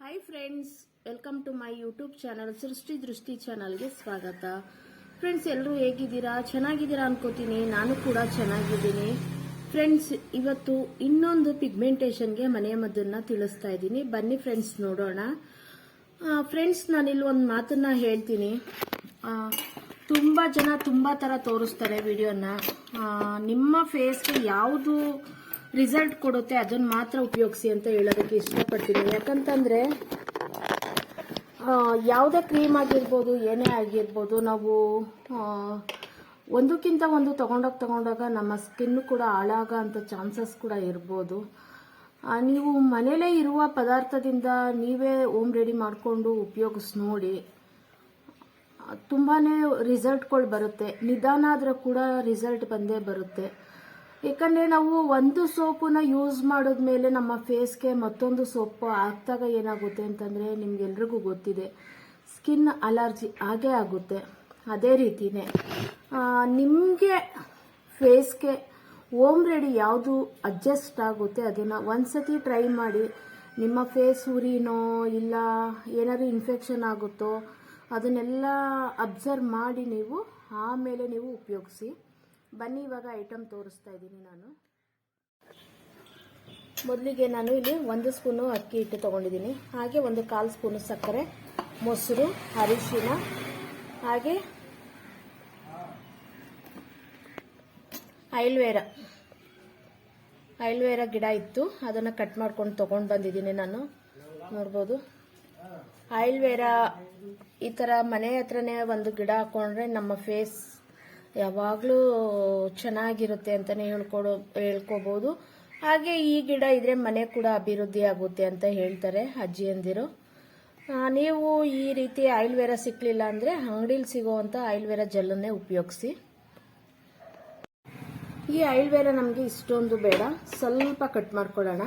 Hi friends welcome to my YouTube channel Srishti Drishti ಚಾನಲ್ಗೆ ಸ್ವಾಗತ. Friends ಎಲ್ಲರೂ ಹೇಗಿದ್ದೀರಾ? ಚೆನ್ನಾಗಿದ್ದೀರಾ ಅನ್ಕೋತೀನಿ. ನಾನು ಕೂಡ ಚೆನ್ನಾಗಿದ್ದೀನಿ. ಫ್ರೆಂಡ್ಸ್ ಇವತ್ತು ಇನ್ನೊಂದು ಪಿಗ್ಮೆಂಟೇಷನ್ಗೆ ಮನೆಯ ಮದ್ದನ್ನ ತಿಳಿಸ್ತಾ ಇದ್ದೀನಿ. ಬನ್ನಿ ಫ್ರೆಂಡ್ಸ್ ನೋಡೋಣ. ಫ್ರೆಂಡ್ಸ್ ನಾನಿಲ್ಲಿ ಒಂದು ಮಾತನ್ನ ಹೇಳ್ತೀನಿ. ತುಂಬ ಜನ ತುಂಬ ಥರ ತೋರಿಸ್ತಾರೆ ವಿಡಿಯೋನ ನಿಮ್ಮ ಫೇಸ್ಗೆ ಯಾವುದು ರಿಸಲ್ಟ್ ಕೊಡುತ್ತೆ ಅದನ್ನ ಮಾತ್ರ ಉಪಯೋಗಿಸಿ ಅಂತ ಹೇಳೋದಕ್ಕೆ ಇಷ್ಟಪಡ್ತೀನಿ ಯಾಕಂತಂದ್ರೆ ಯಾವುದೇ ಕ್ರೀಮ್ ಆಗಿರ್ಬೋದು, ಏನೇ ಆಗಿರ್ಬೋದು, ನಾವು ಒಂದಕ್ಕಿಂತ ಒಂದು ತಗೊಂಡೋಗಿ ತಗೊಂಡಾಗ ನಮ್ಮ ಸ್ಕಿನ್ ಕೂಡ ಹಾಳಾಗೋ ಅಂತ ಚಾನ್ಸಸ್ ಕೂಡ ಇರ್ಬೋದು. ನೀವು ಮನೇಲೇ ಇರುವ ಪದಾರ್ಥದಿಂದ ನೀವೇ ಹೋಮ್ ರೆಡಿ ಮಾಡಿಕೊಂಡು ಉಪಯೋಗಿಸಿ ನೋಡಿ. ತುಂಬಾ ರಿಸಲ್ಟ್ಗಳು ಬರುತ್ತೆ. ನಿಧಾನ ಆದರೂ ಕೂಡ ರಿಸಲ್ಟ್ ಬಂದೇ ಬರುತ್ತೆ. ಯಾಕಂದರೆ ನಾವು ಒಂದು ಸೋಪನ್ನ ಯೂಸ್ ಮಾಡಿದ್ಮೇಲೆ ನಮ್ಮ ಫೇಸ್ಗೆ ಮತ್ತೊಂದು ಸೋಪು ಹಾಕ್ದಾಗ ಏನಾಗುತ್ತೆ ಅಂತಂದರೆ ನಿಮ್ಗೆಲ್ರಿಗೂ ಗೊತ್ತಿದೆ. ಸ್ಕಿನ್ ಅಲರ್ಜಿ ಆಗೇ ಆಗುತ್ತೆ. ಅದೇ ರೀತಿನೇ ನಿಮಗೆ ಫೇಸ್ಗೆ ಹೋಮ್ ರೆಡಿ ಯಾವುದು ಅಡ್ಜಸ್ಟ್ ಆಗುತ್ತೆ ಅದನ್ನು ಒಂದ್ಸತಿ ಟ್ರೈ ಮಾಡಿ, ನಿಮ್ಮ ಫೇಸ್ ಉರಿನೋ ಇಲ್ಲ ಏನಾದ್ರು ಇನ್ಫೆಕ್ಷನ್ ಆಗುತ್ತೋ ಅದನ್ನೆಲ್ಲ ಅಬ್ಸರ್ವ್ ಮಾಡಿ ನೀವು, ಆಮೇಲೆ ನೀವು ಉಪಯೋಗಿಸಿ. ಬನ್ನಿ, ಇವಾಗ ಐಟಮ್ ತೋರಿಸ್ತಾ ಇದ್ದೀನಿ ನಾನು. ಮೊದಲಿಗೆ ನಾನು ಇಲ್ಲಿ ಒಂದು ಸ್ಪೂನು ಅಕ್ಕಿ ಹಿಟ್ಟು ತೊಗೊಂಡಿದ್ದೀನಿ. ಹಾಗೆ ಒಂದು ಕಾಲು ಸ್ಪೂನು ಸಕ್ಕರೆ, ಮೊಸರು, ಅರಿಶಿನ, ಹಾಗೆ ಐಲ್ವೇರ ಐಲ್ವೇರ ಗಿಡ ಇತ್ತು. ಅದನ್ನು ಕಟ್ ಮಾಡ್ಕೊಂಡು ತೊಗೊಂಡು ಬಂದಿದ್ದೀನಿ ನಾನು. ನೋಡ್ಬೋದು. ಆಯಿಲ್ವೇರ ಈ ಥರ ಮನೆ ಹತ್ರನೇ ಒಂದು ಗಿಡ ಹಾಕೊಂಡ್ರೆ ನಮ್ಮ ಫೇಸ್ ಯಾವಾಗಲೂ ಚೆನ್ನಾಗಿರುತ್ತೆ ಅಂತಲೇ ಹೇಳ್ಕೊಡೋ, ಹೇಳ್ಕೋಬೋದು. ಹಾಗೆ ಈ ಗಿಡ ಇದ್ರೆ ಮನೆ ಕೂಡ ಅಭಿವೃದ್ಧಿ ಆಗುತ್ತೆ ಅಂತ ಹೇಳ್ತಾರೆ ಅಜ್ಜಿಯಂದಿರು. ನೀವು ಈ ರೀತಿ ಆಯಿಲ್ವೇರ ಸಿಕ್ಕಲಿಲ್ಲ ಅಂದರೆ ಅಂಗಡಿಲಿ ಸಿಗೋವಂಥ ಆಯಿಲ್ವೇರ ಜೆಲ್ಲನ್ನೇ ಉಪಯೋಗಿಸಿ. ಈ ಆಯಿಲ್ವೇರ ನಮಗೆ ಇಷ್ಟೊಂದು ಬೇಡ. ಸ್ವಲ್ಪ ಕಟ್ ಮಾಡ್ಕೊಳ್ಳೋಣ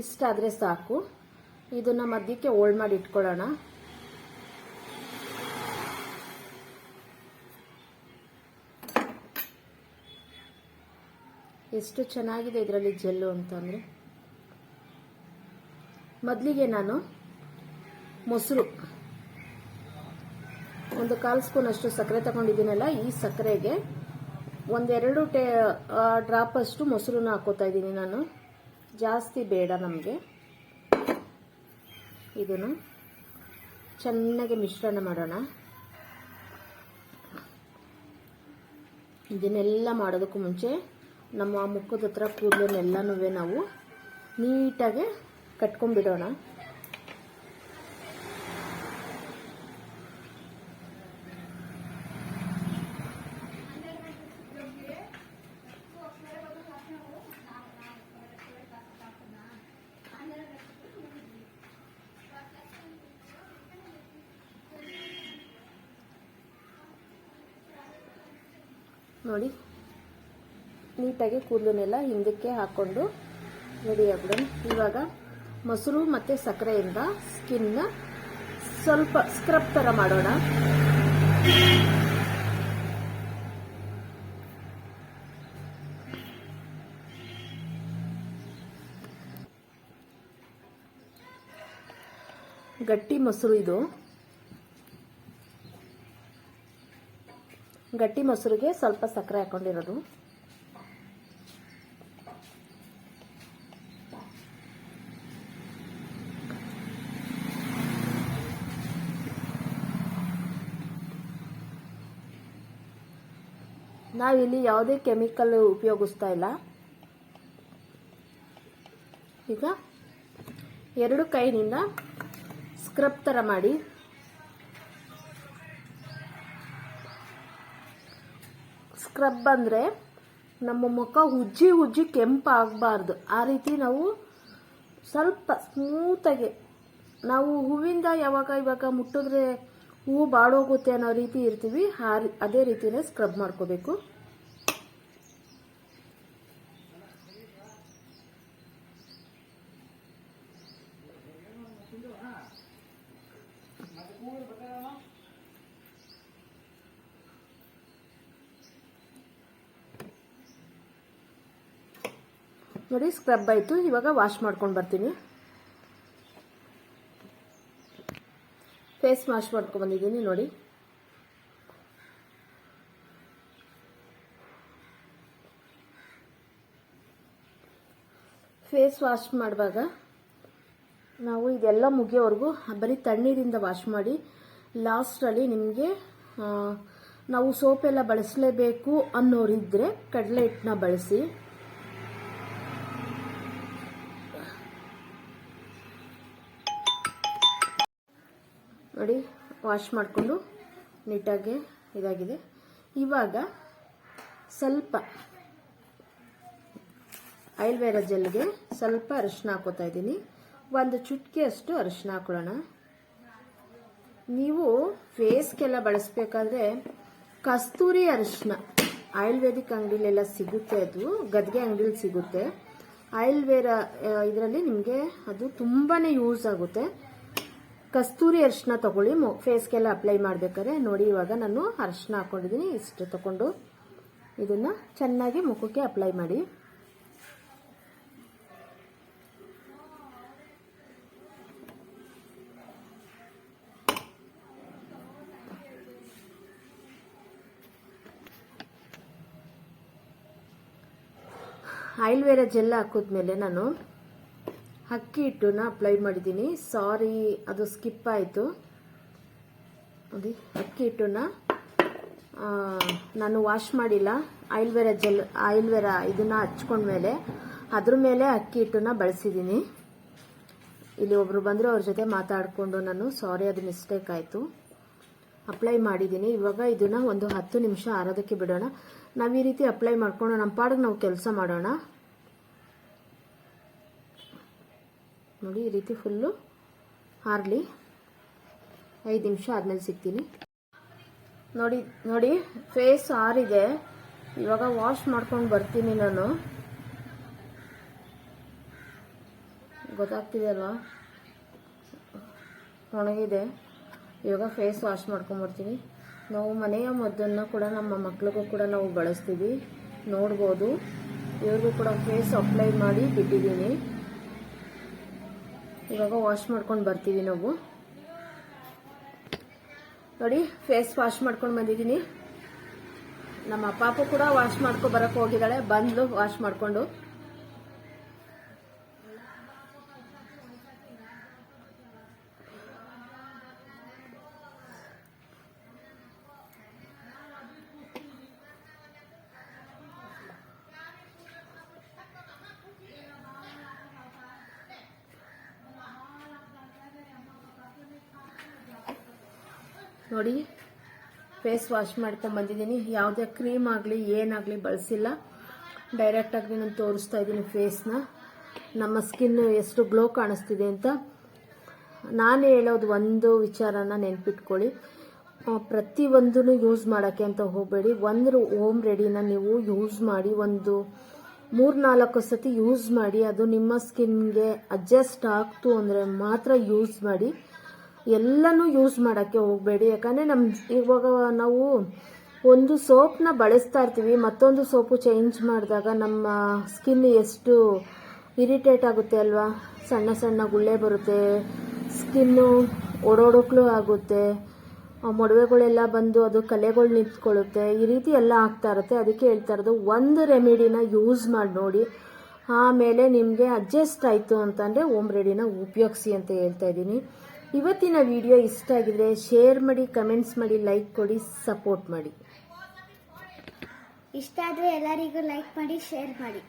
ಇಷ್ಟಾದರೆ ಸಾಕು. ಇದನ್ನ ಮಧ್ಯಕ್ಕೆ ಓಲ್ಡ್ ಮಾಡಿ ಇಟ್ಕೊಳ್ಳೋಣ. ಎಷ್ಟು ಚೆನ್ನಾಗಿದೆ ಇದರಲ್ಲಿ ಜೆಲ್ಲು ಅಂತಂದರೆ ಮೊದಲಿಗೆ ನಾನು ಮೊಸರು, ಒಂದು ಕಾಲು ಸ್ಪೂನ್ ಅಷ್ಟು ಸಕ್ಕರೆ ತಗೊಂಡಿದ್ದೀನಲ್ಲ, ಈ ಸಕ್ಕರೆಗೆ ಒಂದೆರಡು ಟೇ ಡ್ರಾಪ್ ಅಷ್ಟು ಮೊಸರನ್ನ ಹಾಕೋತಾ ಇದ್ದೀನಿ ನಾನು. ಜಾಸ್ತಿ ಬೇಡ ನಮಗೆ. ಇದನ್ನು ಚೆನ್ನಾಗಿ ಮಿಶ್ರಣ ಮಾಡೋಣ. ಇದನ್ನೆಲ್ಲ ಮಾಡೋದಕ್ಕೂ ಮುಂಚೆ ನಮ್ಮ ಮುಖದ ಹತ್ರ ಕೂದಲನ್ನೆಲ್ಲನೂ ನಾವು ನೀಟಾಗಿ ಕಟ್ಕೊಂಡ್ಬಿಡೋಣ. ನೋಡಿ. ನೀಟಾಗಿ ಕೂದಲನ್ನೆಲ್ಲ ಹಿಂದಕ್ಕೆ ಹಾಕ್ಕೊಂಡು ರೆಡಿ ಆಗ್ಬಿಡೋಣ. ಇವಾಗ ಮೊಸರು ಮತ್ತು ಸಕ್ಕರೆಯಿಂದ ಸ್ಕಿನ್ನ ಸ್ವಲ್ಪ ಸ್ಕ್ರಬ್ ಥರ ಮಾಡೋಣ. ಗಟ್ಟಿ ಮೊಸರು ಇದು. ಗಟ್ಟಿ ಮೊಸರಿಗೆ ಸ್ವಲ್ಪ ಸಕ್ಕರೆ ಹಾಕೊಂಡಿರೋದು. ನಾವಿಲ್ಲಿ ಯಾವುದೇ ಕೆಮಿಕಲ್ ಉಪಯೋಗಿಸ್ತಾ ಇಲ್ಲ. ಈಗ ಎರಡು ಕೈನಿಂದ ಸ್ಕ್ರಬ್ ಥರ ಮಾಡಿ. ಸ್ಕ್ರಬ್ ಅಂದರೆ ನಮ್ಮ ಮುಖ ಉಜ್ಜಿ ಉಜ್ಜಿ ಕೆಂಪು ಆಗಬಾರ್ದು ಆ ರೀತಿ ನಾವು ಸ್ವಲ್ಪ ಸ್ಮೂತಾಗಿ, ನಾವು ಹೂವಿಂದ ಯಾವಾಗ ಇವಾಗ ಮುಟ್ಟಿದ್ರೆ ಹೂವು ಬಾಡೋಗುತ್ತೆ ಅನ್ನೋ ರೀತಿ ಇರ್ತೀವಿ, ಆ ಅದೇ ರೀತಿನೇ ಸ್ಕ್ರಬ್ ಮಾಡ್ಕೋಬೇಕು. ನೋಡಿ ಸ್ಕ್ರಬ್ ಆಯಿತು, ಇವಾಗ ವಾಶ್ ಮಾಡ್ಕೊಂಡು ಬರ್ತೀನಿ. ವಾಶ್ ಮಾಡ್ಕೊಂಡು ಬಂದಿದ್ದೀನಿ, ನೋಡಿ. ಫೇಸ್ ವಾಶ್ ಮಾಡುವಾಗ ನಾವು ಇದೆಲ್ಲ ಮುಗಿಯೋವರೆಗೂ ಬರೀ ತಣ್ಣೀರಿಂದ ವಾಶ್ ಮಾಡಿ ಲಾಸ್ಟಲ್ಲಿ ನಿಮಗೆ ನಾವು ಸೋಪೆಲ್ಲ ಬಳಸಲೇಬೇಕು ಅನ್ನೋರಿದ್ದರೆ ಕಡಲೆ ಹಿಟ್ಟನ್ನ ಬಳಸಿ. ನೋಡಿ ವಾಶ್ ಮಾಡಿಕೊಂಡು ನೀಟಾಗಿ ಇದಾಗಿದೆ. ಇವಾಗ ಸ್ವಲ್ಪ ಆಯುರ್ವೇದ ಜೆಲ್ಗೆ ಸ್ವಲ್ಪ ಅರಿಶಿನ ಹಾಕೋತಾ ಇದ್ದೀನಿ. ಒಂದು ಚುಟ್ಕಿ ಅಷ್ಟು ಅರಿಶಿನ ಹಾಕೊಳ್ಳೋಣ. ನೀವು ಫೇಸ್ಗೆಲ್ಲ ಬಳಸಬೇಕಾದ್ರೆ ಕಸ್ತೂರಿ ಅರಿಶಿನ ಆಯುರ್ವೇದಿಕ್ ಅಂಗಡಿಲೆಲ್ಲ ಸಿಗುತ್ತೆ ಅದು, ಗದ್ಗೆ ಅಂಗಡಿಲಿ ಸಿಗುತ್ತೆ. ಆಯುರ್ವೇದ ಇದರಲ್ಲಿ ನಿಮಗೆ ಅದು ತುಂಬಾ ಯೂಸ್ ಆಗುತ್ತೆ. ಕಸ್ತೂರಿ ಅರಿಶಿನ ತಗೊಳ್ಳಿ. ಫೇಸ್ಗೆಲ್ಲ ಅಪ್ಲೈ ಮಾಡ್ಬೇಕಾದ್ರೆ ನೋಡಿ, ಇವಾಗ ನಾನು ಅರಿಶಿನ ಹಾಕೊಂಡಿದ್ದೀನಿ. ಇಷ್ಟು ತಗೊಂಡು ಇದನ್ನ ಚೆನ್ನಾಗಿ ಮುಖಕ್ಕೆ ಅಪ್ಲೈ ಮಾಡಿ. ಆಯುರ್ವೇದ ಜೆಲ್ ಹಾಕಿದ್ಮೇಲೆ ನಾನು ಅಕ್ಕಿ ಹಿಟ್ಟನ್ನ ಅಪ್ಲೈ ಮಾಡಿದ್ದೀನಿ. ಸಾರಿ ಅದು ಸ್ಕಿಪ್ ಆಯಿತು. ನೋಡಿ ಅಕ್ಕಿ ಹಿಟ್ಟನ್ನ ನಾನು ವಾಶ್ ಮಾಡಿಲ್ಲ. ಆಯಿಲ್ವೆರ ಜೆಲ್ ಆಯಿಲ್ವೆರ ಇದನ್ನ ಹಚ್ಕೊಂಡ್ಮೇಲೆ ಅದ್ರ ಮೇಲೆ ಅಕ್ಕಿ ಹಿಟ್ಟನ್ನ ಬಳಸಿದ್ದೀನಿ. ಇಲ್ಲಿ ಒಬ್ರು ಬಂದರೆ ಅವ್ರ ಜೊತೆ ಮಾತಾಡಿಕೊಂಡು ನಾನು ಸಾರಿ ಅದು ಮಿಸ್ಟೇಕ್ ಆಯಿತು. ಅಪ್ಲೈ ಮಾಡಿದ್ದೀನಿ. ಇವಾಗ ಇದನ್ನ ಒಂದು ಹತ್ತು ನಿಮಿಷ ಆರೋದಕ್ಕೆ ಬಿಡೋಣ. ನಾವು ಈ ರೀತಿ ಅಪ್ಲೈ ಮಾಡ್ಕೊಂಡು ನಮ್ಮ ಪಾಡಿಗೆ ನಾವು ಕೆಲಸ ಮಾಡೋಣ. ನೋಡಿ, ಈ ರೀತಿ ಫುಲ್ಲು ಹಾರಲಿ. ಐದು ನಿಮಿಷ ಆದಮೇಲೆ ಸಿಗ್ತೀನಿ. ನೋಡಿ ನೋಡಿ ಫೇಸ್ ಆರಿದೆ. ಇವಾಗ ವಾಶ್ ಮಾಡ್ಕೊಂಡು ಬರ್ತೀನಿ ನಾನು. ಗೊತ್ತಾಗ್ತಿದೆ ಅಲ್ವಾ? ಒಣಗಿದೆ. ಇವಾಗ ಫೇಸ್ ವಾಶ್ ಮಾಡ್ಕೊಂಬರ್ತೀನಿ ನಾವು ಮನೆಯ ಮದ್ದನ್ನು ಕೂಡ ನಮ್ಮ ಮಕ್ಳಿಗೂ ಕೂಡ ನಾವು ಬಳಸ್ತೀವಿ. ನೋಡ್ಬೋದು. ಇವ್ರಿಗೂ ಕೂಡ ಫೇಸ್ ಅಪ್ಲೈ ಮಾಡಿ ಬಿಟ್ಟಿದ್ದೀನಿ. ಇವಾಗ ವಾಶ್ ಮಾಡ್ಕೊಂಡು ಬರ್ತೀವಿ ನಾವು. ನೋಡಿ ಫೇಸ್ ವಾಶ್ ಮಾಡ್ಕೊಂಡು ಬಂದಿದ್ದೀನಿ. ನಮ್ಮ ಪಾಪು ಕೂಡ ವಾಶ್ ಮಾಡ್ಕೊ ಬರಕ್ಕೆ ಹೋಗಿದ್ದಾಳೆ. ಬಂದ್ಲು ವಾಶ್ ಮಾಡ್ಕೊಂಡು. ನೋಡಿ ಫೇಸ್ ವಾಶ್ ಮಾಡ್ಕೊಂಡು ಬಂದಿದ್ದೀನಿ. ಯಾವುದೇ ಕ್ರೀಮ್ ಆಗಲಿ ಏನಾಗಲಿ ಬಳಸಿಲ್ಲ. ಡೈರೆಕ್ಟಾಗಿ ನಾನು ತೋರಿಸ್ತಾ ಇದ್ದೀನಿ ಫೇಸ್ನ ನಮ್ಮ ಸ್ಕಿನ್ ಎಷ್ಟು ಗ್ಲೋ ಕಾಣಿಸ್ತಿದೆ ಅಂತ. ನಾನು ಹೇಳೋದು ಒಂದು ವಿಚಾರನ ನೆನ್ಪಿಟ್ಕೊಳ್ಳಿ. ಪ್ರತಿಯೊಂದನ್ನು ಯೂಸ್ ಮಾಡೋಕ್ಕೆ ಅಂತ ಹೋಗಬೇಡಿ. ಒಂದು ಹೋಮ್ ರೆಡಿನ ನೀವು ಯೂಸ್ ಮಾಡಿ, ಒಂದು ಮೂರ್ನಾಲ್ಕು ಸತಿ ಯೂಸ್ ಮಾಡಿ, ಅದು ನಿಮ್ಮ ಸ್ಕಿನ್ಗೆ ಅಡ್ಜಸ್ಟ್ ಆಗ್ತು ಅಂದರೆ ಮಾತ್ರ ಯೂಸ್ ಮಾಡಿ. ಎಲ್ಲನೂ ಯೂಸ್ ಮಾಡೋಕ್ಕೆ ಹೋಗಬೇಡಿ. ಯಾಕಂದರೆ ನಮ್ಮ ಇವಾಗ ನಾವು ಒಂದು ಸೋಪ್ನ ಬಳಸ್ತಾ ಇರ್ತೀವಿ, ಮತ್ತೊಂದು ಸೋಪು ಚೇಂಜ್ ಮಾಡಿದಾಗ ನಮ್ಮ ಸ್ಕಿನ್ ಎಷ್ಟು ಇರಿಟೇಟ್ ಆಗುತ್ತೆ ಅಲ್ವಾ? ಸಣ್ಣ ಸಣ್ಣ ಗುಳ್ಳೆ ಬರುತ್ತೆ ಸ್ಕಿನ್ನು ಓಡೋಡೋಕ್ಲೂ ಆಗುತ್ತೆ ಮೊಡವೆಗಳೆಲ್ಲ ಬಂದು ಅದು ಕಲೆಗಳು ನಿಂತ್ಕೊಳ್ಳುತ್ತೆ, ಈ ರೀತಿ ಎಲ್ಲ ಆಗ್ತಾ ಇರುತ್ತೆ. ಅದಕ್ಕೆ ಹೇಳ್ತಾ ಇರೋದು, ಒಂದು ರೆಮಿಡಿನ ಯೂಸ್ ಮಾಡಿ ನೋಡಿ. ಆಮೇಲೆ ನಿಮಗೆ ಅಡ್ಜಸ್ಟ್ ಆಯಿತು ಅಂತಂದರೆ ಓಮ್ ರೆಡಿನ ಉಪಯೋಗಿಸಿ ಅಂತ ಹೇಳ್ತಾ ಇದ್ದೀನಿ. ಇವತ್ತಿನ ವಿಡಿಯೋ ಇಷ್ಟ ಆಗಿದ್ರೆ ಶೇರ್ ಮಾಡಿ ಕಮೆಂಟ್ಸ್ ಮಾಡಿ ಲೈಕ್ ಕೊಡಿ ಸಪೋರ್ಟ್ ಮಾಡಿ. ಇಷ್ಟ ಆದರೆ ಎಲ್ಲರಿಗೂ ಲೈಕ್ ಮಾಡಿ ಶೇರ್ ಮಾಡಿ.